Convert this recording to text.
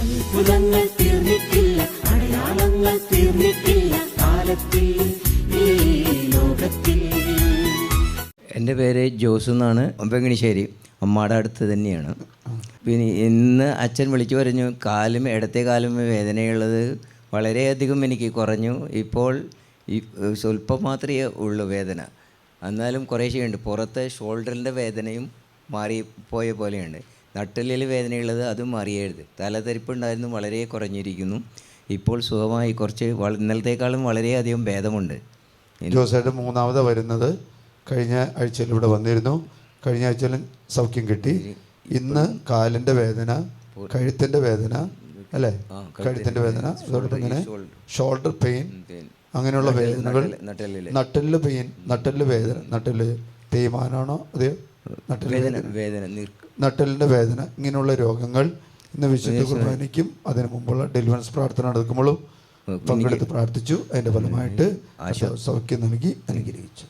അത്ഭുതങ്ങൾ തീർന്നിട്ടില്ല അടയാളങ്ങൾ തീർന്നിട്ടില്ല കാലത്തിൽ എന്റെ പേര് ജോസ് എന്നാണ് വെങ്ങണിശ്ശേരി അമ്മയുടെ അടുത്ത് തന്നെയാണ്. പിന്നെ ഇന്ന് അച്ഛൻ വിളിച്ചു പറഞ്ഞു കാലും ഇടത്തെ കാലും വേദനയുള്ളത് വളരെയധികം എനിക്ക് കുറഞ്ഞു. ഇപ്പോൾ ഈ സ്വല്പം മാത്രമേ ഉള്ളൂ വേദന. എന്നാലും കുറേശ്ശെയുണ്ട്. പുറത്തെ ഷോൾഡറിന്റെ വേദനയും മാറി പോയ പോലെയുണ്ട്. നട്ടലിൽ വേദനയുള്ളത് അതും മാറിയരുത്. തലതെരിപ്പുണ്ടായിരുന്നു വളരെ കുറഞ്ഞിരിക്കുന്നു. ഇപ്പോൾ സുഖമായി കുറച്ച് ഇന്നലത്തെക്കാളും വളരെയധികം ഭേദമുണ്ട്. ജോസേട്ടൻ മൂന്നാമത് വരുന്നത്. കഴിഞ്ഞ ആഴ്ചയിൽ ഇവിടെ വന്നിരുന്നു. കഴിഞ്ഞ ആഴ്ചയിൽ സൗഖ്യം കിട്ടി. ഇന്ന് കാലിന്റെ വേദന കഴുത്തിന്റെ വേദന അല്ലേ? കഴുത്തിന്റെ വേദന അതോടൊപ്പം ഇങ്ങനെ ഷോൾഡർ പെയിൻ അങ്ങനെയുള്ള വേദനകൾ. നട്ടലിൽ പെയിൻ നട്ടലിൽ വേദന നട്ടൽ തേയ്മാനാണോ അതെയോ? വേദന വേദന. നട്ടലിന്റെ വേദന ഇങ്ങനെയുള്ള രോഗങ്ങൾ ഇന്ന് വിശുദ്ധ കുർബാനയ്ക്കും അതിനു മുമ്പുള്ള ഡെലിവറൻസ് പ്രാർത്ഥന നടക്കുമ്പോഴും പങ്കെടുത്ത് പ്രാർത്ഥിച്ചു. അതിന്റെ ഫലമായിട്ട് സൗഖ്യം നൽകി അനുഗ്രഹിച്ചു.